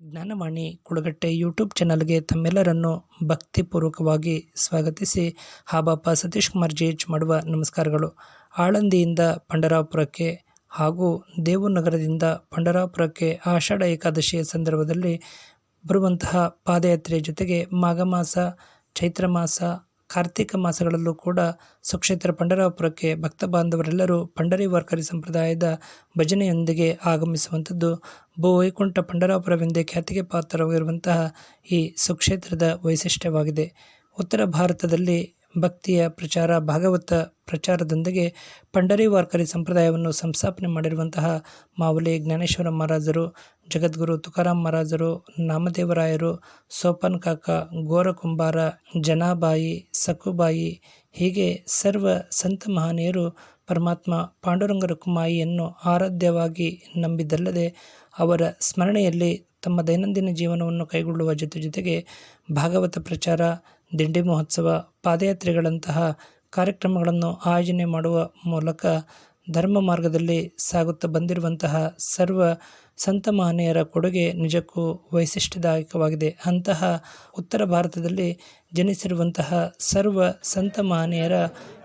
Gyan Vani Kulagatte YouTube ಚಾನಲ್ಗೆ ತಮ್ಮೆಲ್ಲರನ್ನು ಭಕ್ತಿಪೂರ್ವಕವಾಗಿ ಸ್ವಾಗತಿಸಿ ಹಾಬಾಪ ಸತೀಶ್ ಕುಮಾರ್ ಜೇಜ್ ಮಾಡುವ ನಮಸ್ಕಾರಗಳು. ಆಳಂದಿಯಿಂದ ಪಂಡರಾಪುರಕ್ಕೆ ಹಾಗೂ ದೇವನಗರದಿಂದ ಪಂಡರಾಪುರಕ್ಕೆ ಆಷಾಢ ಏಕಾದಶಿಯ ಸಂದರ್ಭದಲ್ಲಿ ಬರುವಂತಹ ಪಾದಯಾತ್ರೆಯ ಜೊತೆಗೆ ಮಾಘ ಮಾಸ, ಚೈತ್ರ ಮಾಸ ಕಾರ್ತಿಕ ಮಾಸಗಳಲ್ಲೂ ಕೂಡ ಸುಕ್ಷೇತ್ರ ಪಂಡರಾಪುರಕ್ಕೆ ಭಕ್ತ ಬಾಂಧವರೆಲ್ಲರೂ ಪಂಡರಿ ವಾರ್ಕರಿ ಸಂಪ್ರದಾಯದ ಭಜನೆಯೊಂದಿಗೆ ಆಗಮಿಸುವಂಥದ್ದು. ಭೂ ವೈಕುಂಠ ಪಂಡರಾಪುರವೆಂದೇ ಖ್ಯಾತಿಗೆ ಪಾತ್ರವಾಗಿರುವಂತಹ ಈ ಸುಕ್ಷೇತ್ರದ ವೈಶಿಷ್ಟ್ಯವಾಗಿದೆ. ಉತ್ತರ ಭಾರತದಲ್ಲಿ ಭಕ್ತಿಯ ಪ್ರಚಾರ, ಭಾಗವತ ಪ್ರಚಾರದೊಂದಿಗೆ ಪಂಡರಿ ವಾರ್ಕರಿ ಸಂಪ್ರದಾಯವನ್ನು ಸಂಸ್ಥಾಪನೆ ಮಾಡಿರುವಂತಹ ಮಾವಲಿ ಜ್ಞಾನೇಶ್ವರ ಮಹಾರಾಜರು, ಜಗದ್ಗುರು ತುಕಾರಾಮ್ ಮಹಾರಾಜರು, ನಾಮದೇವರಾಯರು, ಸೋಪನ್ ಕಾಕ ಗೋರಕುಂಬಾರ ಜನಾಬಾಯಿ, ಸಕುಬಾಯಿ, ಹೀಗೆ ಸರ್ವ ಸಂತ ಮಹನೀಯರು ಪರಮಾತ್ಮ ಪಾಂಡುರಂಗರ ಕುಮಾಯಿಯನ್ನು ಆರಾಧ್ಯವಾಗಿ ನಂಬಿದ್ದಲ್ಲದೆ ಅವರ ಸ್ಮರಣೆಯಲ್ಲಿ ತಮ್ಮ ದೈನಂದಿನ ಜೀವನವನ್ನು ಕೈಗೊಳ್ಳುವ ಜೊತೆ ಜೊತೆಗೆ ಭಾಗವತ ಪ್ರಚಾರ ದಿಂಡಿ ಮಹೋತ್ಸವ, ಪಾದಯಾತ್ರೆಗಳಂತಹ ಕಾರ್ಯಕ್ರಮಗಳನ್ನು ಆಯೋಜನೆ ಮಾಡುವ ಮೂಲಕ ಧರ್ಮ ಮಾರ್ಗದಲ್ಲಿ ಸಾಗುತ್ತಾ ಬಂದಿರುವಂತಹ ಸರ್ವ ಸಂತ ಮಹನೀಯರ ಕೊಡುಗೆ ನಿಜಕ್ಕೂ ವೈಶಿಷ್ಟ್ಯದಾಯಕವಾಗಿದೆ. ಅಂತಹ ಉತ್ತರ ಭಾರತದಲ್ಲಿ ಜನಿಸಿರುವಂತಹ ಸರ್ವ ಸಂತ ಮಹನೀಯರ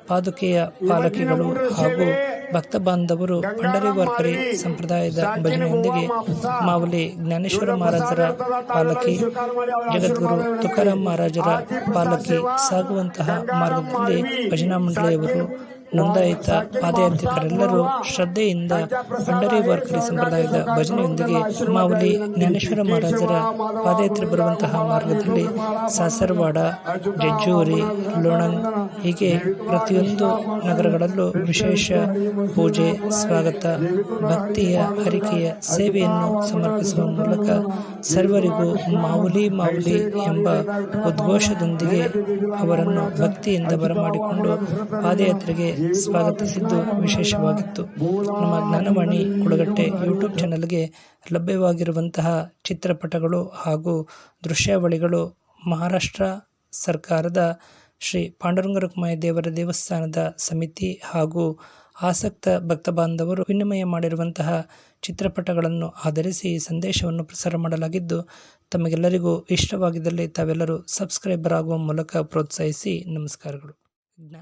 ಪಾದುಕೆಯ ಪಾಲಕಿಗಳು ಹಾಗೂ ಭಕ್ತ ಬಾಂಧವರು ಪಂಡರಿ ವಾರ್ಕರಿ ಸಂಪ್ರದಾಯದ ಭಜನೆಯೊಂದಿಗೆ ಮಾವಲಿ ಜ್ಞಾನೇಶ್ವರ ಮಹಾರಾಜರ ಪಾಲಕಿ ಜಗದ್ಗುರು ತುಕಾರಾಮ್ ಮಹಾರಾಜರ ಪಾಲಕಿ ಸಾಗುವಂತಹ ಮಾರ್ಗದಲ್ಲಿ ಭಜನಾ ಮಂಡಳಿಯವರು ನೋಂದಾಯಿತ ಪಾದಯಾತ್ರಿಕರೆಲ್ಲರೂ ಶ್ರದ್ಧೆಯಿಂದ ಪಂಡರಿ ವಾರ್ಕರಿ ಸಂಪ್ರದಾಯದ ಭಜನೆಯೊಂದಿಗೆ ಮಾವಲಿ ಜ್ಞಾನೇಶ್ವರ ಮಹಾರಾಜರ ಪಾದಯಾತ್ರೆ ಬರುವಂತಹ ಮಾರ್ಗದಲ್ಲಿ ಸಾಸರವಾಡ, ಜಜ್ಜೂರಿ, ಲೋಣಂಗ್ ಹೀಗೆ ಪ್ರತಿಯೊಂದು ನಗರಗಳಲ್ಲೂ ವಿಶೇಷ ಪೂಜೆ, ಸ್ವಾಗತ, ಭಕ್ತಿಯ ಹರಿಕೆಯ ಸೇವೆಯನ್ನು ಸಮರ್ಪಿಸುವ ಮೂಲಕ ಸರ್ವರಿಗೂ ಮಾವುಲಿ ಮಾವುಲಿ ಎಂಬ ಉದ್ಘೋಷದೊಂದಿಗೆ ಅವರನ್ನು ಭಕ್ತಿಯಿಂದ ಬರಮಾಡಿಕೊಂಡು ಪಾದಯಾತ್ರೆಗೆ ಸ್ವಾಗತಿಸಿದ್ದು ವಿಶೇಷವಾಗಿತ್ತು. ನಮ್ಮ ಜ್ಞಾನವಾಣಿ ಕುಳಗಟ್ಟೆ ಯೂಟ್ಯೂಬ್ ಚಾನಲ್ಗೆ ಲಭ್ಯವಾಗಿರುವಂತಹ ಚಿತ್ರಪಟಗಳು ಹಾಗೂ ದೃಶ್ಯಾವಳಿಗಳು ಮಹಾರಾಷ್ಟ್ರ ಸರ್ಕಾರದ ಶ್ರೀ ಪಾಂಡುರಂಗ ರುಕ್ಮಾಯ ದೇವರ ದೇವಸ್ಥಾನದ ಸಮಿತಿ ಹಾಗೂ ಆಸಕ್ತ ಭಕ್ತ ಬಾಂಧವರು ವಿನಿಮಯ ಮಾಡಿರುವಂತಹ ಚಿತ್ರಪಟಗಳನ್ನು ಆಧರಿಸಿ ಈ ಸಂದೇಶವನ್ನು ಪ್ರಸಾರ ಮಾಡಲಾಗಿದ್ದು, ತಮಗೆಲ್ಲರಿಗೂ ಇಷ್ಟವಾಗಿದ್ದಲ್ಲಿ ತಾವೆಲ್ಲರೂ ಸಬ್ಸ್ಕ್ರೈಬರ್ ಆಗುವ ಮೂಲಕ ಪ್ರೋತ್ಸಾಹಿಸಿ ನಮಸ್ಕಾರಗಳು. ಜ್ಞಾನ